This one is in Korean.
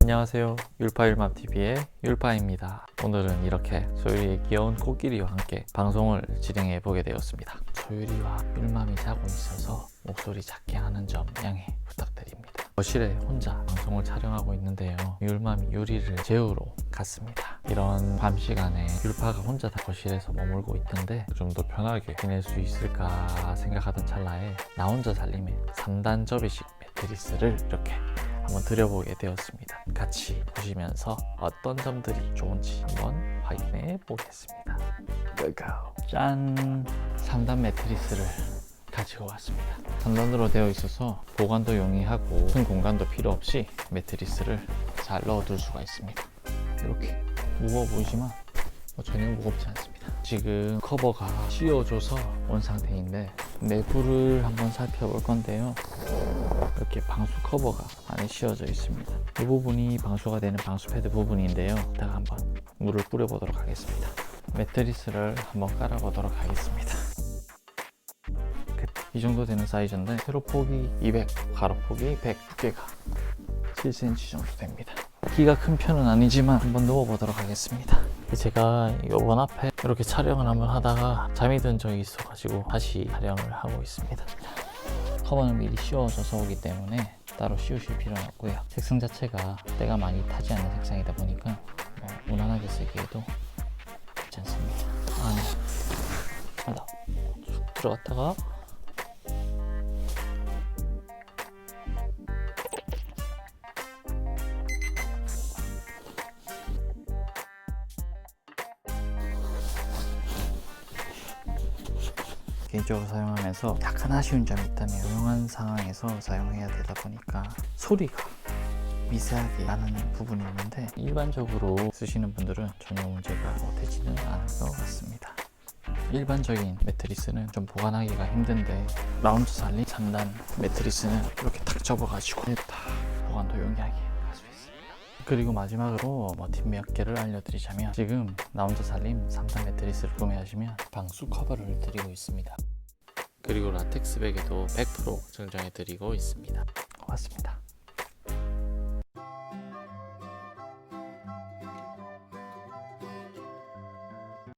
안녕하세요. 율파율맘TV의 율파입니다. 오늘은 이렇게 소율이의 귀여운 코끼리와 함께 방송을 진행해 보게 되었습니다. 소율이와 율맘이 자고 있어서 목소리 작게 하는 점 양해 부탁드립니다. 거실에 혼자 방송을 촬영하고 있는데요. 율맘이 유리를 재우러 갔습니다. 이런 밤 시간에 율파가 혼자 다 거실에서 머물고 있던데 좀 더 편하게 지낼 수 있을까 생각하던 찰나에 나 혼자 살림의 3단 접이식 매트리스를 이렇게 한번 드려보게 되었습니다. 같이 보시면서 어떤 점들이 좋은지 한번 확인해 보겠습니다. 짠! 3단 매트리스를 가지고 왔습니다. 3단으로 되어 있어서 보관도 용이하고 큰 공간도 필요 없이 매트리스를 잘 넣어둘 수가 있습니다. 이렇게 무거워 보이지만 뭐 전혀 무겁지 않습니다. 지금 커버가 씌워져서 온 상태인데 내부를 한번 살펴볼 건데요. 이렇게 방수 커버가 안에 씌워져 있습니다. 이 부분이 방수가 되는 방수 패드 부분인데요. 이따가 한번 물을 뿌려보도록 하겠습니다. 매트리스를 한번 깔아보도록 하겠습니다. 끝. 이 정도 되는 사이즈인데 세로 폭이 200, 가로 폭이 100, 두께가 7cm 정도 됩니다. 키가 큰 편은 아니지만 한번 누워보도록 하겠습니다. 제가 이번 앞에 이렇게 촬영을 한번 하다가 잠이 든 적이 있어가지고 다시 촬영을 하고 있습니다. 커버는 미리 씌워져서 오기 때문에 따로 씌우실 필요는 없고요. 색상 자체가 때가 많이 타지 않는 색상이다 보니까 뭐 무난하게 쓰기에도 괜찮습니다. 안에 하나 쭉 들어갔다가 개인적으로 사용하면서 약간 아쉬운 점이 있다면 조용한 상황에서 사용해야 되다 보니까 소리가 미세하게 나는 부분이 있는데 일반적으로 쓰시는 분들은 전혀 문제가 뭐 되지는 않을 것 같습니다. 일반적인 매트리스는 좀 보관하기가 힘든데 라운드 살린 3단 매트리스는 이렇게 탁 접어가지고 다 보관도 용이하게. 그리고 마지막으로 뭐팁 몇 개를 알려드리자면 지금 나 혼자 살림 3단 매트리스를 구매하시면 방수 커버를 드리고 있습니다. 그리고 라텍스 베개도 100% 증정해 드리고 있습니다. 고맙습니다.